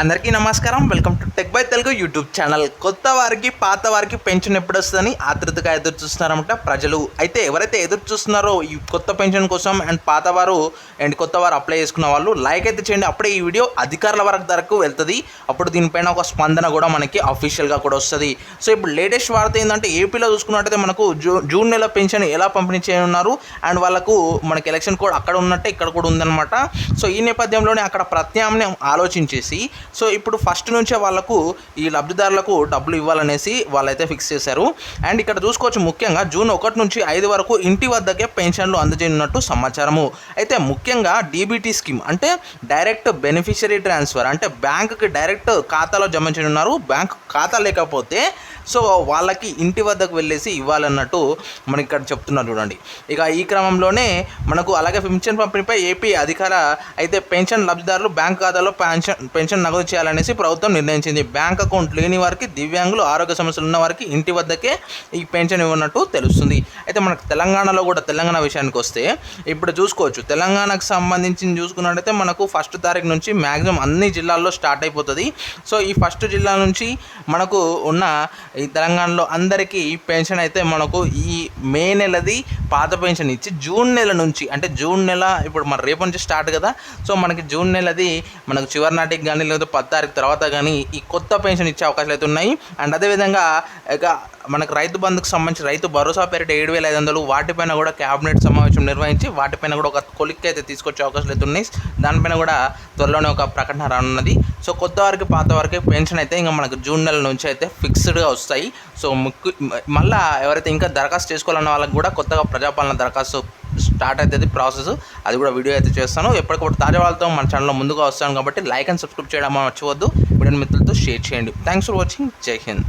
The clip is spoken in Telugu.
అందరికీ నమస్కారం. Welcome to tech by Telugu YouTube channel. కొత్త వారికి పాత వారికి పెన్షన్ ఎప్పుడు వస్తుందని ఆతృతగా ఎదురు చూస్తున్నారంట ప్రజలు. అయితే ఎవరైతే ఎదురు చూస్తున్నారో ఈ కొత్త పెన్షన్ కోసం అండ్ పాత వారు అండ్ కొత్త వారు అప్లై చేసుకున్న వాళ్ళు లైక్ అయితే చేయండి. అప్పుడే ఈ వీడియో అధికారుల వరకు ధరకు వెళ్తుంది. అప్పుడు దీనిపైన ఒక స్పందన కూడా మనకి అఫీషియల్గా కూడా వస్తుంది. సో ఇప్పుడు లేటెస్ట్ వార్త ఏంటంటే ఏపీలో చూసుకున్నట్టయితే మనకు జూ జూన్ నెల పెన్షన్ ఎలా పంపిణీ చేయనున్నారు? అండ్ వాళ్ళకు మనకి ఎలక్షన్ కోడ్ అక్కడ ఉన్నట్టే ఇక్కడ కూడా ఉందన్నమాట. సో ఈ నేపథ్యంలోనే అక్కడ ప్రత్యామ్నాయం ఆలోచించేసి సో ఇప్పుడు ఫస్ట్ నుంచే వాళ్ళకు ఈ లబ్ధిదారులకు డబ్బులు ఇవ్వాలనేసి వాళ్ళైతే ఫిక్స్ చేశారు. అండ్ ఇక్కడ చూసుకోవచ్చు ముఖ్యంగా జూన్ ఒకటి నుంచి ఐదు వరకు ఇంటి వద్దకే పెన్షన్లు అందజేయనున్నట్టు సమాచారము. అయితే ముఖ్యంగా డీబీటీ స్కీమ్ అంటే డైరెక్ట్ బెనిఫిషరీ ట్రాన్స్ఫర్ అంటే బ్యాంకుకి డైరెక్ట్ ఖాతాలో జమ చేయనున్నారు. బ్యాంక్ ఖాతా లేకపోతే సో వాళ్ళకి ఇంటి వద్దకు వెళ్ళేసి ఇవ్వాలన్నట్టు మనకి ఇక్కడ చెప్తున్నారు చూడండి. ఇక ఈ క్రమంలోనే మనకు అలాగే పెన్షన్ పంపిణీపై ఏపీ అధికార అయితే పెన్షన్ లబ్ధిదారులు బ్యాంక్ ఖాతాలో పెన్షన్ పెన్షన్ నగదు చేయాలనేసి ప్రభుత్వం నిర్ణయించింది. బ్యాంక్ అకౌంట్ లేని వారికి దివ్యాంగులు ఆరోగ్య సమస్యలు ఉన్న వారికి ఇంటి వద్దకే ఈ పెన్షన్ ఇవ్వనట్టు తెలుస్తుంది. అయితే మనకు తెలంగాణలో కూడా తెలంగాణ విషయానికి వస్తే ఇప్పుడు చూసుకోవచ్చు. తెలంగాణకు సంబంధించి చూసుకున్నట్టయితే మనకు ఫస్ట్ తారీఖు నుంచి మ్యాక్సిమం అన్ని జిల్లాల్లో స్టార్ట్ అయిపోతుంది. సో ఈ ఫస్ట్ జిల్లా నుంచి మనకు ఉన్న ఈ తెలంగాణలో అందరికీ పెన్షన్ అయితే మనకు ఈ మే నెలది పాత పెన్షన్ ఇచ్చి జూన్ నెల నుంచి అంటే జూన్ నెల ఇప్పుడు మన రేపు నుంచి స్టార్ట్ కదా. సో మనకి జూన్ నెలది మనకు చివరి నాటికి కానీ లేదా పది తారీఖు తర్వాత కానీ ఈ కొత్త పెన్షన్ ఇచ్చే అవకాశాలు అయితే ఉన్నాయి. అండ్ అదేవిధంగా ఇక మనకు రైతు బంధుకు సంబంధించి రైతు భరోసా పేరిట ఏడు వేల ఐదు వందలు వాటిపైన కూడా క్యాబినెట్ సమావేశం నిర్వహించి వాటిపైన కూడా ఒక కొలిక్ అయితే తీసుకొచ్చే అవకాశాలు అయితే ఉన్నాయి. దానిపైన కూడా త్వరలోనే ఒక ప్రకటన రానున్నది. సో కొత్త వారికి పాత వారికి పెన్షన్ అయితే ఇంకా మనకు జూన్ నెల నుంచి అయితే ఫిక్స్డ్గా వస్తాయి. సో ముక్కు మళ్ళీ ఎవరైతే ఇంకా దరఖాస్తు చేసుకోవాలన్న వాళ్ళకి కూడా కొత్తగా ప్రజాపాలన దరఖాస్తు స్టార్ట్ అవుతుంది ప్రాసెస్. అది కూడా వీడియో అయితే చేస్తాను. ఎప్పటికప్పుడు తాజా వాళ్ళతో మన ఛానల్లో ముందుగా వస్తాను కాబట్టి లైక్ అండ్ సబ్స్క్రైబ్ చేయడం మర్చిపోవద్దు. వీడియో మిత్రులతో షేర్ చేయండి. థ్యాంక్స్ ఫర్ వాచింగ్ జై హింద్